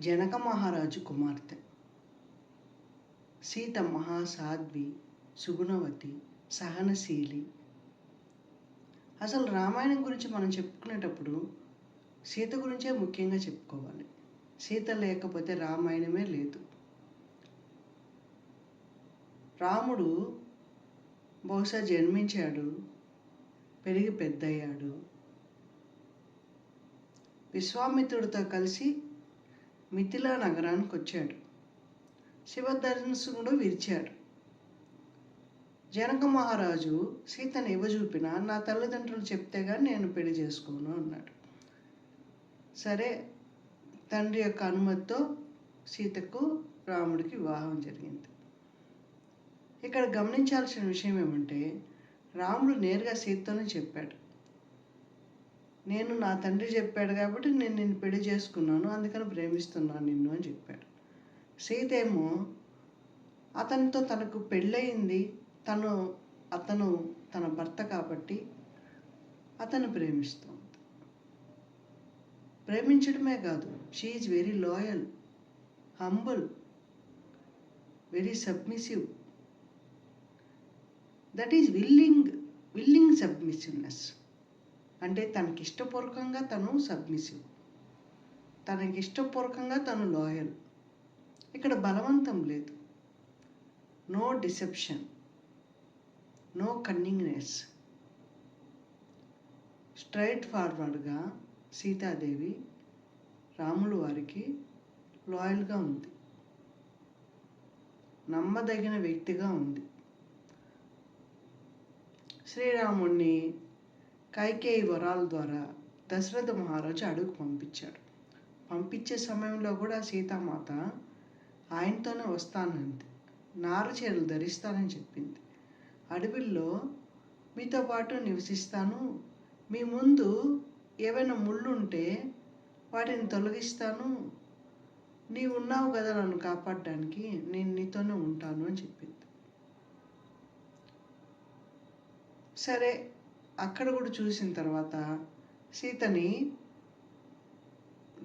జనక మహారాజు కుమార్తె. సీత మహాసాధ్వి సుగుణవతి సహనశీలి. అసలు రామాయణం గురించి మనం చెప్పుకునేటప్పుడు సీత గురించే ముఖ్యంగా చెప్పుకోవాలి. సీత లేకపోతే రామాయణమే లేదు. రాముడు బహుశా జన్మించాడు పెరిగి పెద్దయ్యాడు. విశ్వామిత్రుడితో కలిసి మిథిలా నగరానికి వచ్చాడు శివధనుసుడు విరిచాడు. జనక మహారాజు సీతను ఇవ్వజూపిన నా తల్లిదండ్రులు చెప్తే కానీ నేను పెళ్ళి చేసుకోను అన్నాడు. సరే తండ్రి యొక్క అనుమతితో సీతకు రాముడికి వివాహం జరిగింది. ఇక్కడ గమనించాల్సిన విషయం ఏమంటే రాముడు నేరుగా సీతతోనే చెప్పాడు. నేను నా తండ్రి చెప్పాడు కాబట్టి నేను నిన్ను పెళ్ళి చేసుకున్నాను అందుకని ప్రేమిస్తున్నాను నిన్ను అని చెప్పాడు. సీత ఏమో అతనితో తనకు పెళ్ళయింది తను అతను తన భర్త కాబట్టి అతను ప్రేమిస్తుంది. ప్రేమించడమే కాదు she is very loyal humble very submissive that is willing willing submissiveness అంటే తనకి ఇష్టపూర్వకంగా తను సబ్మిసివ్. తనకి ఇష్టపూర్వకంగా తను లాయల్. ఇక్కడ బలవంతం లేదు. No deception. No cunningness. Straight ఫార్వర్డ్గా Sitadevi Ramulu వారికి లాయల్గా ఉంది. నమ్మదగిన వ్యక్తిగా ఉంది. శ్రీరాముణ్ణి కైకేయి వరాల ద్వారా దశరథ మహారాజు అడుగు పంపించాడు. పంపించే సమయంలో కూడా సీతామాత ఆయనతోనే వస్తానంది. నారచీరలు ధరిస్తానని చెప్పింది. అడవిల్లో మీతో పాటు నివసిస్తాను. మీ ముందు ఏవైనా ముళ్ళు ఉంటే వాటిని తొలగిస్తాను. నీవు ఉన్నావు కదా నన్ను కాపాడడానికి నేను నీతోనే ఉంటాను అని చెప్పింది. సరే అక్కడ కూడా చూసిన తర్వాత సీతని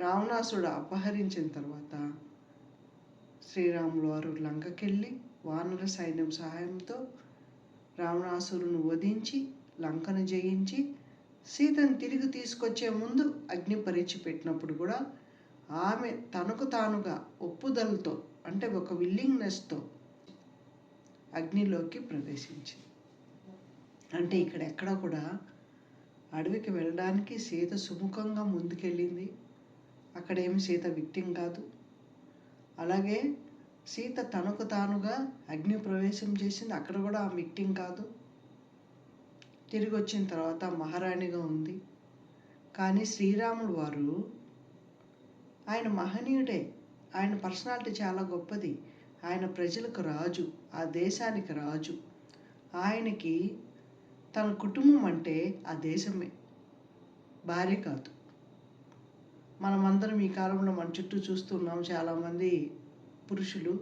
రావణాసుడు అపహరించిన తర్వాత శ్రీరాములు వారు లంకకెళ్ళి వానర సైన్యం సహాయంతో రావణాసురును వధించి లంకను జయించి సీతను తిరిగి తీసుకొచ్చే ముందు అగ్ని పరీక్ష పెట్టినప్పుడు కూడా ఆమె తనకు తానుగా ఒప్పుదలతో అంటే ఒక విల్లింగ్నెస్తో అగ్నిలోకి ప్రవేశించింది. అంటే ఇక్కడ ఎక్కడ కూడా అడవికి వెళ్ళడానికి సీత సుముఖంగా ముందుకెళ్ళింది. అక్కడేమి సీత విక్టిం కాదు. అలాగే సీత తనకు తానుగా అగ్ని ప్రవేశం చేసింది. అక్కడ కూడా ఆ విక్టిం కాదు. తిరిగి వచ్చిన తర్వాత మహారాణిగా ఉంది. కానీ శ్రీరాముడు వారు ఆయన మహనీయుడే. ఆయన పర్సనాలిటీ చాలా గొప్పది. ఆయన ప్రజలకు రాజు. ఆ దేశానికి రాజు. ఆయనకి తన కుటుంబం అంటే ఆ దేశమే. భార్య కాదు. మనమందరం ఈ కాలంలో మన చుట్టూ చూస్తున్నాం చాలామంది పురుషులు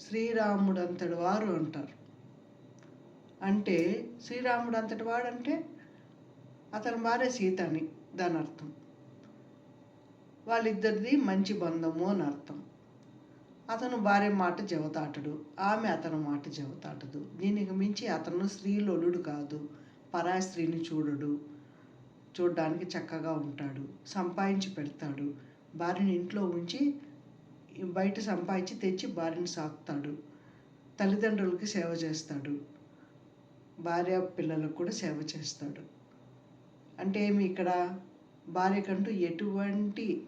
శ్రీరాముడు అంతటి వారు అంటారు. అంటే శ్రీరాముడు అంతటి వాడంటే అతని భార్య సీత అని దాని అర్థం. వాళ్ళిద్దరిది మంచి బంధము అని అర్థం. అతను భార్య మాట జవతాటడు ఆమె అతని మాట జవతాటదు దీనికి మించి అతను స్త్రీలోలుడు కాదు. పరాయ స్త్రీని చూడడు. చూడడానికి చక్కగా ఉంటాడు. సంపాదించి పెడతాడు. భార్యని ఇంట్లో ఉంచి బయట సంపాదించి తెచ్చి భార్యని సాకుతాడు. తల్లిదండ్రులకి సేవ చేస్తాడు. భార్య పిల్లలకు కూడా సేవ చేస్తాడు. అంటే ఏమి ఇక్కడ? భార్యకంటూ ఎటువంటి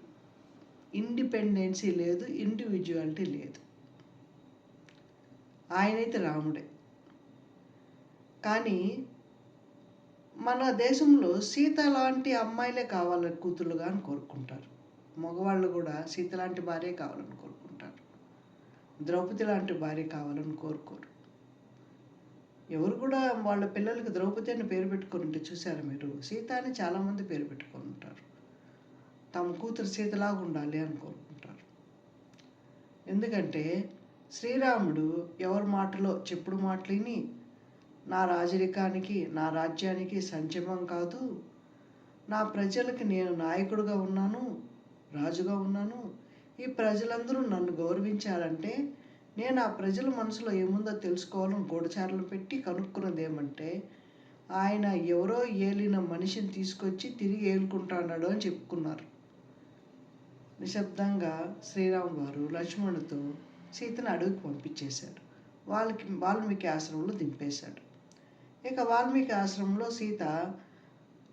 ఇండిపెండెన్సీ లేదు ఇండివిజువాలిటీ లేదు. ఆయనైతే రాముడే. కానీ మన దేశంలో సీత లాంటి అమ్మాయిలే కావాలని కూతురుగా అని కోరుకుంటారు. మగవాళ్ళు కూడా సీత లాంటి భార్య కావాలని కోరుకుంటారు. ద్రౌపది లాంటి భార్య కావాలని కోరుకోరు. ఎవరు కూడా వాళ్ళ పిల్లలకి ద్రౌపది అని పేరు పెట్టుకుని ఉంటే చూసారు మీరు? సీత అని చాలామంది పేరు పెట్టుకొని ఉంటారు. తమ కూతురు సీతలాగా ఉండాలి అని కోరుకుంటారు ఎందుకంటే శ్రీరాముడు ఎవరి మాటలో చెప్పుడు మాటలిని నా రాజరికానికి నా రాజ్యానికి సంక్షేమం కాదు నా ప్రజలకి నేను నాయకుడుగా ఉన్నాను రాజుగా ఉన్నాను ఈ ప్రజలందరూ నన్ను గౌరవించాలంటే నేను ఆ ప్రజల మనసులో ఏముందో తెలుసుకోవాలని గూఢచారులు పెట్టి కనుక్కున్నది ఏమంటే ఆయన ఎవరో ఏలిన మనిషిని తీసుకొచ్చి తిరిగి ఏలుకుంటాడు అని చెప్పుకున్నారు. నిశ్శబ్దంగా శ్రీరామ్ వారు లక్ష్మణుడితో సీతను అడవికి పంపించేశాడు వాళ్ళకి వాల్మీకి ఆశ్రమంలో దింపేశాడు. ఇక వాల్మీకి ఆశ్రమంలో సీత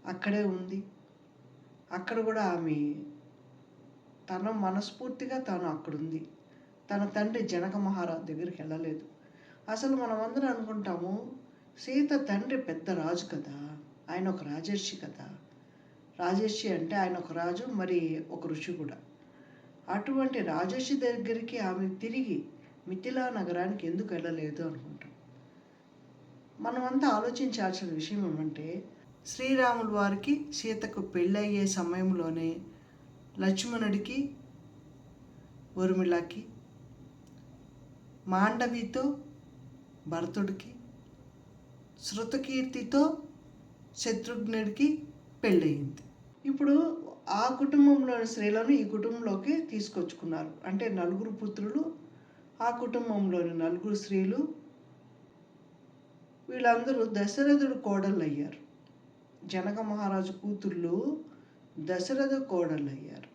అక్కడే ఉంది. అక్కడ కూడా ఆమె తన మనస్ఫూర్తిగా తాను అక్కడుంది. తన తండ్రి జనక మహారాజు దగ్గరికి వెళ్ళలేదు. అసలు మనం అందరం అనుకుంటాము సీత తండ్రి పెద్ద రాజు కదా ఆయన ఒక రాజర్షి కదా. రాజర్షి అంటే ఆయన ఒక రాజు మరి ఒక ఋషి కూడా. అటువంటి రాజర్షి దగ్గరికి ఆమె తిరిగి మిథిలా నగరానికి ఎందుకు వెళ్ళలేదు అనుకుంటాం. మనమంతా ఆలోచించాల్సిన విషయం ఏమంటే శ్రీరాముల వారికి సీతకు పెళ్ళయ్యే సమయంలోనే లక్ష్మణుడికి ఊర్మిళకి మాండవితో భరతుడికి శృతకీర్తితో శత్రుఘ్నుడికి పెళ్ళయింది. ఇప్పుడు ఆ కుటుంబంలోని స్త్రీలను ఈ కుటుంబంలోకి తీసుకొచ్చుకున్నారు. అంటే నలుగురు పుత్రులు ఆ కుటుంబంలోని నలుగురు స్త్రీలు. వీళ్ళందరూ దశరథుడు కోడళ్ళు అయ్యారు జనక మహారాజు కూతుర్లు దశరథ కోడళ్ళు అయ్యారు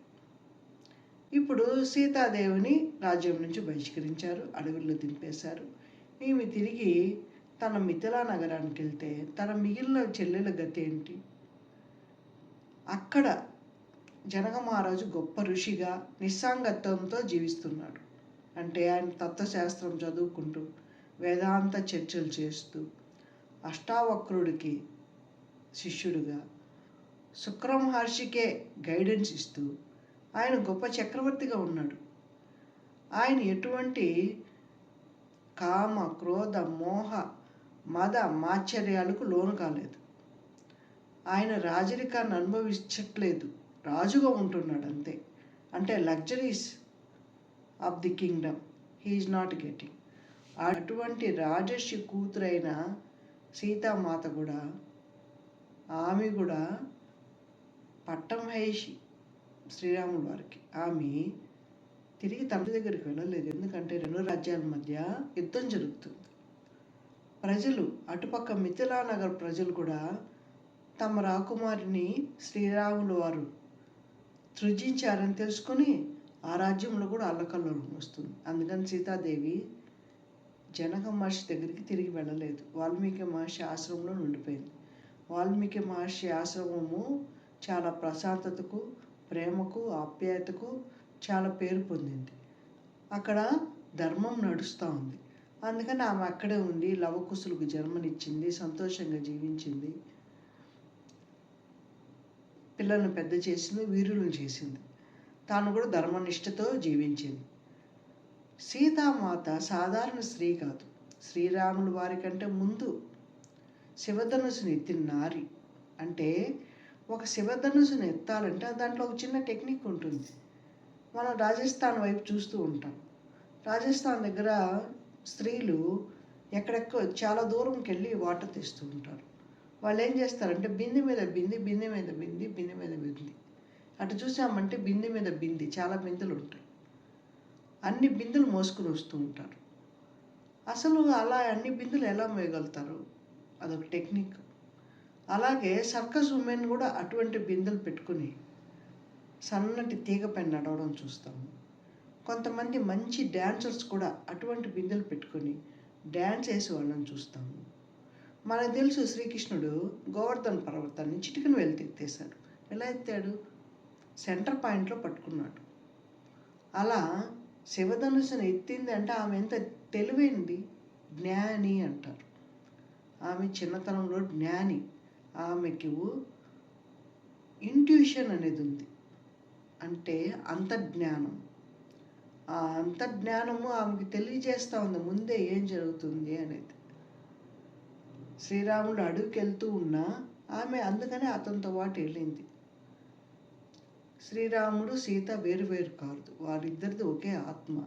ఇప్పుడు సీతాదేవిని రాజ్యం నుంచి బహిష్కరించారు అడవుల్లో దింపేశారు. ఈమె తిరిగి తన మిథిలా నగరానికి వెళ్తే తన మిగిలిన చెల్లెల గతి ఏంటి అక్కడ జనక మహారాజు గొప్ప ఋషిగా నిస్సాంగత్వంతో జీవిస్తున్నాడు. అంటే ఆయన తత్వశాస్త్రం చదువుకుంటూ వేదాంత చర్చలు చేస్తూ అష్టావక్రుడికి శిష్యుడుగా శుక్ర మహర్షికే గైడెన్స్ ఇస్తూ ఆయన గొప్ప చక్రవర్తిగా ఉన్నాడు. ఆయన ఎటువంటి కామ క్రోధ మోహ మద మాచర్యాలకు లోను కాలేదు. ఆయన రాజరికాన్ని అనుభవించట్లేదు. రాజుగా ఉంటున్నాడు అంతే. అంటే luxuries of the kingdom. He's not getting అటువంటి రాజర్షి కూతురైన సీతామాత కూడా ఆమె కూడా పట్టం మహేషి శ్రీరాముల వారికి ఆమె తిరిగి తండ్రి దగ్గరికి వెళ్ళలేదు. ఎందుకంటే రెండు రాజ్యాల మధ్య యుద్ధం జరుగుతుంది. ప్రజలు అటుపక్క మిథిలా నగర్ ప్రజలు కూడా తమ రాకుమారిని శ్రీరాములు వారు సృజించారని తెలుసుకొని ఆ రాజ్యంలో కూడా అల్లకల్లోలం వస్తుంది. అందుకని సీతాదేవి జనక మహర్షి దగ్గరికి తిరిగి వెళ్ళలేదు. వాల్మీకి మహర్షి ఆశ్రమంలో ఉండిపోయింది. వాల్మీకి మహర్షి ఆశ్రమము చాలా ప్రశాంతతకు ప్రేమకు ఆప్యాయతకు చాలా పేరు పొందింది. అక్కడ ధర్మం నడుస్తూ ఉంది. అందుకని ఆమె అక్కడే ఉండి లవకుశులకు జన్మనిచ్చింది సంతోషంగా జీవించింది. పిల్లలను పెద్ద చేసింది వీరులను చేసింది. తాను కూడా ధర్మనిష్టతో జీవించింది. సీతామాత సాధారణ స్త్రీ కాదు. శ్రీరాములు వారి కంటే ముందు శివధనుసుని ఎత్తిన నారి అంటే ఒక శివధనుసుని ఎత్తాలంటే దాంట్లో ఒక చిన్న టెక్నిక్ ఉంటుంది. మనం రాజస్థాన్ వైపు చూస్తూ ఉంటాం. రాజస్థాన్ దగ్గర స్త్రీలు ఎక్కడెక్కో చాలా దూరంకి వెళ్ళి వాటర్ తెస్తూ ఉంటారు. వాళ్ళు ఏం చేస్తారంటే బిందె మీద బింది బిందె మీద బింది బిందె మీద బింది. అటు చూసామంటే బిందె మీద బింది చాలా బిందెలు ఉంటాయి. అన్ని బిందెలు మోసుకుని వస్తూ ఉంటారు. అసలు అలా అన్ని బిందులు ఎలా మోయగలుగుతారు? అదొక టెక్నిక్. అలాగే సర్కస్ ఉమెన్ కూడా అటువంటి బిందెలు పెట్టుకుని సన్నటి తీగ పైన నడవడం చూస్తాము. కొంతమంది మంచి డ్యాన్సర్స్ కూడా అటువంటి బిందెలు పెట్టుకొని డ్యాన్స్ వేసి వాళ్ళని చూస్తాము. మనకు తెలుసు శ్రీకృష్ణుడు గోవర్ధన్ పర్వతాన్ని చిటికను వెళ్ళి ఎత్తేశాడు. ఎలా ఎత్తాడు? సెంటర్ పాయింట్లో పట్టుకున్నాడు. అలా శివధనుసును ఎత్తింది అంటే ఆమె ఎంత తెలివైంది? జ్ఞాని అంటారు. ఆమె చిన్నతనంలో జ్ఞాని. ఆమెకి ఇంట్యూషన్ అనేది ఉంది. అంటే అంతర్జ్ఞానం. ఆ అంతర్జ్ఞానము ఆమెకి తెలియజేస్తూ ఉంది. ముందే ఏం జరుగుతుంది అనేది. శ్రీరాముడు అడుగుకెళ్తూ వెళ్తూ ఉన్నా ఆమె అందుకనే అతనితో పాటు వెళ్ళింది. శ్రీరాముడు సీత వేరు వేరు కాదు వారిద్దరిది ఒకే ఆత్మ.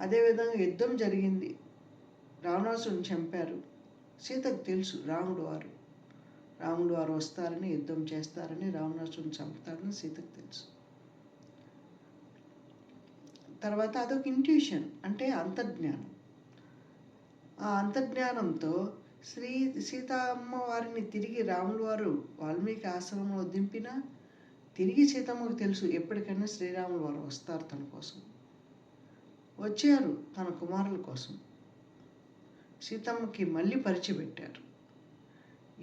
అదేవిధంగా యుద్ధం జరిగింది. రావణాసుని చంపారు. సీతకు తెలుసు రాముడు వారు. రాముడు వారు వస్తారని యుద్ధం చేస్తారని రావణాసుని చంపుతారని సీతకు తెలుసు. తర్వాత అదొక ఇంట్యూషన్ అంటే అంతర్జ్ఞానం. ఆ అంతర్జ్ఞానంతో శ్రీ సీతమ్మ వారిని తిరిగి రాముల వారు వాల్మీకి ఆశ్రమంలో దింపిన తిరిగి సీతమ్మకు తెలుసు ఎప్పటికైనా శ్రీరాముల వారు వస్తారు తన కోసం. వచ్చారు తన కుమారుల కోసం. సీతమ్మకి మళ్ళీ పరిచయం పెట్టారు.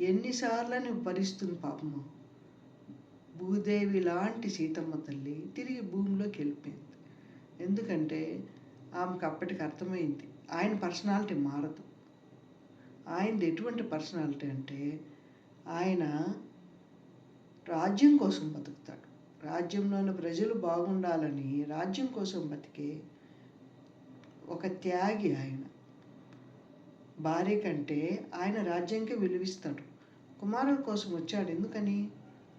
ఎన్నిసార్లని భరిస్తుంది పాపము భూదేవి లాంటి సీతమ్మ తల్లి తిరిగి భూమిలోకి వెళ్ళిపోయింది. ఎందుకంటే ఆమెకు అప్పటికి అర్థమైంది. ఆయన పర్సనాలిటీ మారదు. ఆయనది ఎటువంటి పర్సనాలిటీ అంటే ఆయన రాజ్యం కోసం బతుకుతాడు. రాజ్యంలోని ప్రజలు బాగుండాలని రాజ్యం కోసం బతికే ఒక త్యాగి ఆయన. భార్య కంటే ఆయన రాజ్యానికి విలువిస్తాడు. కుమారుల కోసం వచ్చాడు ఎందుకని?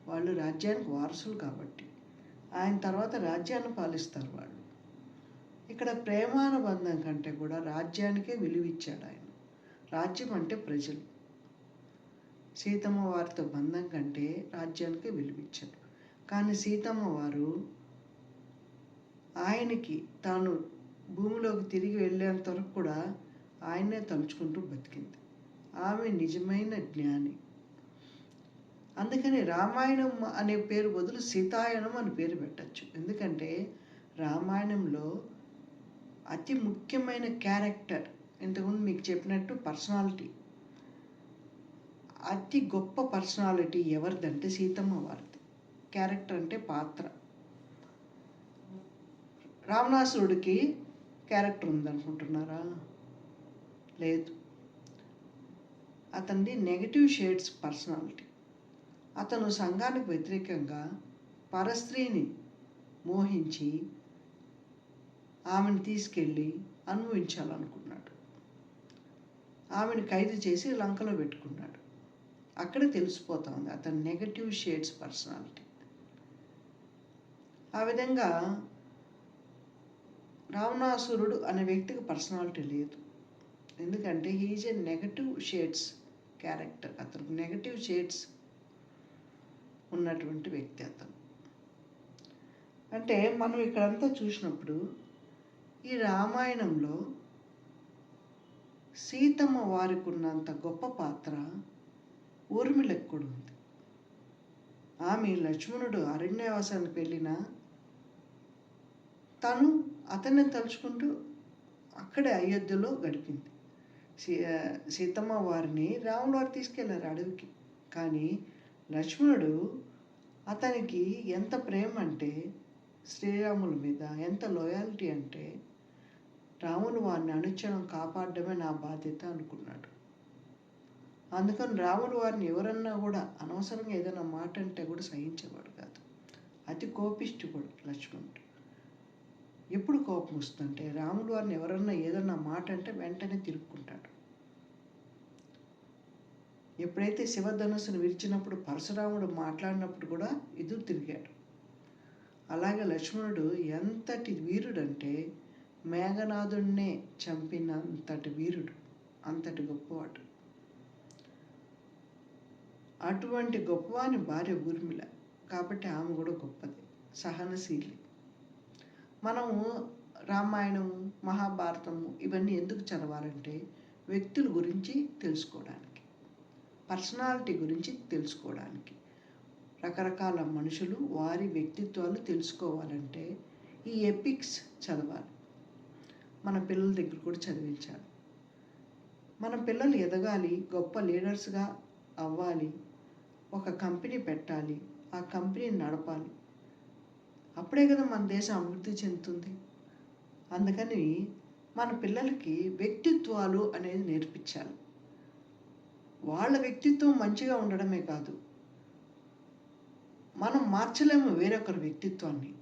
వాళ్ళు రాజ్యానికి వారసులు కాబట్టి. ఆయన తర్వాత రాజ్యాన్ని పాలిస్తారు వాళ్ళు. ఇక్కడ ప్రేమానుబంధం కంటే కూడా రాజ్యానికే విలువిచ్చాడు ఆయన. రాజ్యం అంటే ప్రజలు. సీతమ్మ వారితో బంధం కంటే రాజ్యానికి విలువిచ్చాడు కానీ సీతమ్మ వారు ఆయనకి తాను భూమిలోకి తిరిగి వెళ్ళేంత వరకు కూడా ఆయనే తలుచుకుంటూ బతికింది. ఆమె నిజమైన జ్ఞాని. అందుకని రామాయణం అనే పేరు బదులు సీతాయనం అని పేరు పెట్టచ్చు. ఎందుకంటే రామాయణంలో అతి ముఖ్యమైన క్యారెక్టర్ ఇంతకుముందు మీకు చెప్పినట్టు పర్సనాలిటీ. అతి గొప్ప పర్సనాలిటీ ఎవరిదంటే సీతమ్మ వారిది. క్యారెక్టర్ అంటే పాత్ర. రావణాసురుడికి క్యారెక్టర్ ఉందనుకుంటున్నారా? లేదు. అతనిది నెగటివ్ షేడ్స్ పర్సనాలిటీ. అతను సంఘానికి వ్యతిరేకంగా పరస్త్రీని మోహించి ఆమెను తీసుకెళ్ళి అనుభవించాలనుకున్నాడు ఆమెను ఖైదు చేసి లంకలో పెట్టుకున్నాడు. అక్కడ తెలిసిపోతుంది అతని నెగటివ్ షేడ్స్ పర్సనాలిటీ ఆ విధంగా రావణాసురుడు అనే వ్యక్తికి పర్సనాలిటీ లేదు. ఎందుకంటే he's a negative shades character అతను నెగటివ్ షేడ్స్ ఉన్నటువంటి వ్యక్తి అతను. అంటే మనం ఇక్కడంతా చూసినప్పుడు ఈ రామాయణంలో సీతమ్మ వారికి ఉన్నంత గొప్ప పాత్ర ఊర్మిళకు కూడా ఉంది ఆమె లక్ష్మణుడు అరణ్యవాసానికి వెళ్ళిన తను అతన్ని తలుచుకుంటూ అక్కడే అయోధ్యలో గడిపింది. సీ సీతమ్మ వారిని రాముడు వారు తీసుకెళ్ళారు అడవికి. కానీ లక్ష్మణుడు అతనికి ఎంత ప్రేమ అంటే శ్రీరాముల మీద ఎంత లోయాలిటీ అంటే రాముడు వారిని అనుక్షణం కాపాడడమే నా బాధ్యత అనుకున్నాడు. అందుకని రాముడు వారిని ఎవరన్నా కూడా అనవసరంగా ఏదైనా మాట అంటే కూడా సహించేవాడు కాదు. అతి కోపిష్టి కూడా లక్ష్మణుడు. ఎప్పుడు కోపం వస్తుందంటే రాముడు వారిని ఎవరన్నా ఏదన్నా మాట అంటే వెంటనే తిరుక్కుంటాడు. ఎప్పుడైతే శివధనుసును విరిచినప్పుడు పరశురాముడు మాట్లాడినప్పుడు కూడా ఎదురు తిరిగాడు. అలాగే లక్ష్మణుడు ఎంతటి వీరుడంటే మేఘనాథుణ్ణే చంపినంతటి వీరుడు అంతటి గొప్పవాడు. అటువంటి గొప్పవాని భార్య ఊర్మిళ కాబట్టి ఆమె కూడా గొప్పది సహనశీలి. మనము రామాయణము మహాభారతము ఇవన్నీ ఎందుకు చదవాలంటే వ్యక్తుల గురించి తెలుసుకోవడానికి పర్సనాలిటీ గురించి తెలుసుకోవడానికి. రకరకాల మనుషులు వారి వ్యక్తిత్వాలు తెలుసుకోవాలంటే ఈ ఎపిక్స్ చదవాలి. మన పిల్లల దగ్గర కూడా చదివించాలి. మన పిల్లలు ఎదగాలి గొప్ప లీడర్స్గా అవ్వాలి ఒక కంపెనీ పెట్టాలి ఆ కంపెనీని నడపాలి. అప్పుడే కదా మన దేశం అభివృద్ధి చెందుతుంది. అందుకని మన పిల్లలకి వ్యక్తిత్వాలు అనేది నేర్పించాలి. వాళ్ళ వ్యక్తిత్వం మంచిగా ఉండడమే కాదు మనం మార్చలేము వేరొకరి వ్యక్తిత్వాన్ని.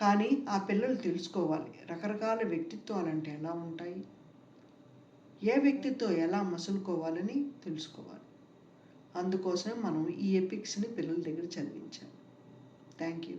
కానీ ఆ పిల్లలు తెలుసుకోవాలి. రకరకాల వ్యక్తిత్వాలు అంటే ఎలా ఉంటాయి? ఏ వ్యక్తిత్వం ఎలా మసులుకోవాలని తెలుసుకోవాలి. అందుకోసమే మనం ఈ ఎపిక్స్ని పిల్లల దగ్గర చదివించాం. Thank you.